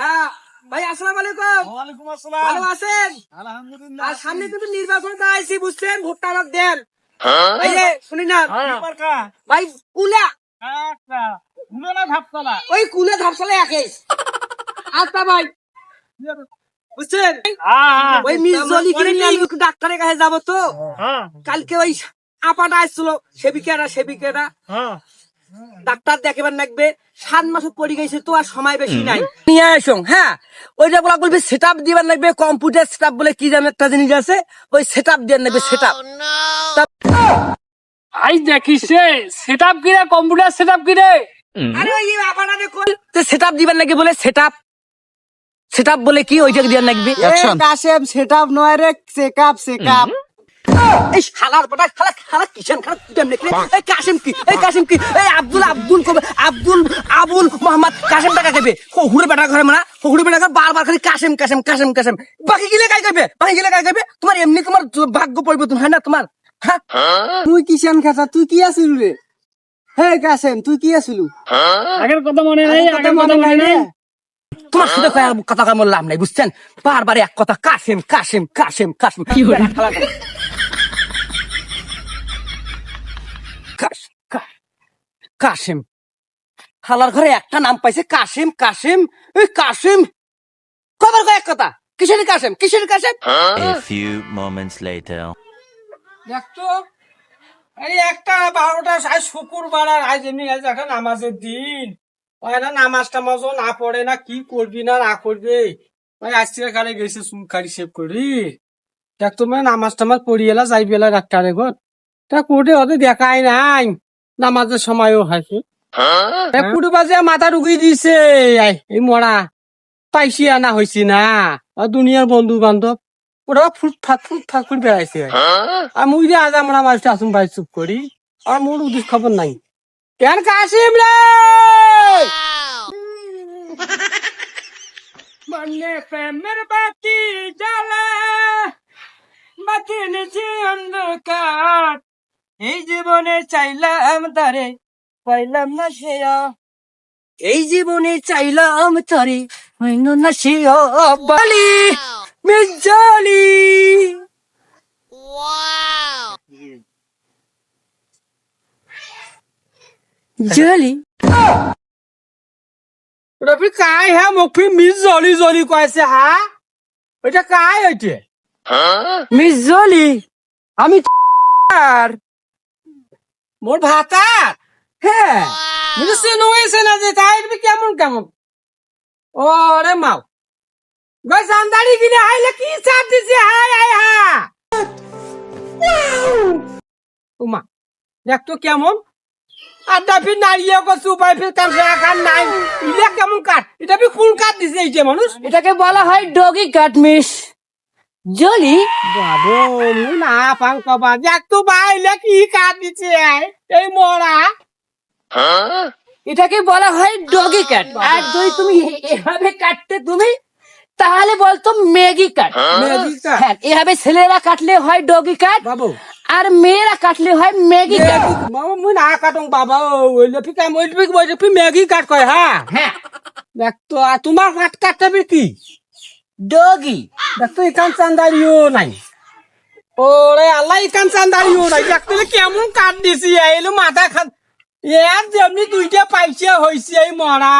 হ্যাঁ ভাই আসসালামু আলাইকুম। ওয়ালাইকুম ভালো আছেন? আলহামদুলিল্লাহ আর সামনে কিন্তু নির্বাচন আইছি বুঝছেন? ভোটটা আমাকে দেন। এই যে শুনি না। ভাই কুলা। আচ্ছা ওই কুলে একই আচ্ছা ভাই। বুঝছেন? হ্যাঁ ওই মিস কিনে নিয়ে একটু ডাক্তারের কাছে যাব তো। হ্যাঁ। কালকে ওই আপাটা আসছিল সেবিকেরা সেবিকেরা। হ্যাঁ। ডাক্তার দেখাবার লাগবে সাত মাস পড়ে গেছে তো আর সময় বেশি নাই। নিয়ে আসো হ্যাঁ। ওইটা বলা বলবে সেট আপ দিবার লাগবে কম্পিউটার সেট বলে কি যেন একটা জিনিস আছে ওই সেট আপ দিয়ে লাগবে সেট আপ আই দেখিস রে সেট আপ কিরে কম্পিউটার সেট আপ কিরে আরে ওই আপাটা দেখো। সেট আপ দিবার লাগবে বলে সেট আপ সেট আপ বলে কি ওইটাকে দিবার লাগবে কাশেম সেটআপ নয় রে চেকআপ চেকআপ এই শালার বটা শালা শালা কিষান নাকি? এই কাশিম কি? এই কাশিম কি? এই আব্দুল আব্দুল কবে? আব্দুল আবুল মোহাম্মদ কাশিম টাকা হুড়ে বেটা ঘরে মানা হুড়ে বেটা ঘরে বারবার খালি কাশিম কাশিম কাশিম কাশিম বাকি গিলে কাই করবে বাকি গিলে কাই করবে তোমার এমনি তোমার ভাগ্য পরিবর্তন হয় না তোমার? হ্যাঁ? তুই কিষান খাতা? তুই কি আছিলু রে? হে কাশেম তুই কি আছিলু? আগের কথা মনে নেই আগের কথা মনে নেই তোমার সাথে কথা লাভ নাই বুঝছেন? বারবার এক কথা কাশিম কাশিম কাশিম কাশিম কি হলো? কাশিম। হালার ঘরে একটা নাম পাইছে কাশিম কাশিম ওই কাশিম। খবর কয় এক কথা? কিসের কাশিম কিসের Kashim. A few moments later. দেখতো এই একটা বারোটা আজ শুক্রবার আর আজ এমনি আজ এখন নামাজের দিন। ওই না নামাজ টামাজও না পড়ে না কি করবি না না করবে? ওই আজকে খালি গেছে চুল কাটি সেভ করি। দেখতো মানে নামাজ টামাজ পড়ি এলা যাই বেলা ডাক্তারে ঘর। তা কোর্টে ওদের দেখাই নাই। নামাজের সময়ও হয়েছে কুড়ি বাজে মাথা ঢুকি দিছে। আই, এই মরা পাইছি আনা হয়েছি না। দুনিয়ার বন্ধু বান্ধব ওরা ফুটফাট ফুটফাট করে বেড়াইছে। আর মুই যে আজ আমরা মাছটা আসুন ভাই চুপ করি আর মোর উদিস খবর নাই। কেন কাশিম রে? মনে প্রেমের বাতি জ্বালা বাতি নিচে অন্ধকার। এই জীবনে চাইলাম তারে পাইলাম না সেয়া। এই জীবনে চাইলাম তারে হইল না সেয়া বালি মিজালি জলি ওটা কাই হ্যাঁ মুখ মিস জলি জলি কয়েছে হ্যাঁ ওইটা কাই ওইটে মিস জলি আমি আর মোর ভাতার হ্যাঁ। মুঝে সেনো না যে তাই কেমন কেমন ও রে মাও। গাই জানদারি কিনে আইলে কি চাপ দিছে? হাই হাই হা। উমা দেখ তো কেমন। আড্ডা ফির নাড়িয়ে কসু উপায় ফির কাম সে নাই। ইলে কেমন কাট এটা ফির কোন কাট দিছে এই যে মানুষ? এটাকে বলা হয় ডগি কাট মিস জলি? বাবু না পাং কবা দেখ তো বাইলে কি কাট দিছে এই মরা। এটাকে বলা হয় ডগি কাট আর যদি তুমি এভাবে কাটতে তুমি তাহলে বলতো ম্যাগি কাট ম্যাগি কাট। হ্যাঁ এভাবে ছেলেরা কাটলে হয় ডগি কাট বাবু। আর মেয়েরা কাটলে হয় ম্যাগি কাট বাবু মুই না কাটং বাবা। ওই লফি কাই মই লফি মই লফি ম্যাগি কাট কয় হ্যাঁ? হ্যাঁ। দেখ তো আর তোমার কাট কাটতে কি? ডগি দেখ ইকান চান্দারিও নাই ওরে আল্লাহ ইকান চান্দারিও নাই দেখ তো কেমন কাট দিছি এলো মাথা খান এর যেমনি দুইটা পাইছে হইছে এই মরা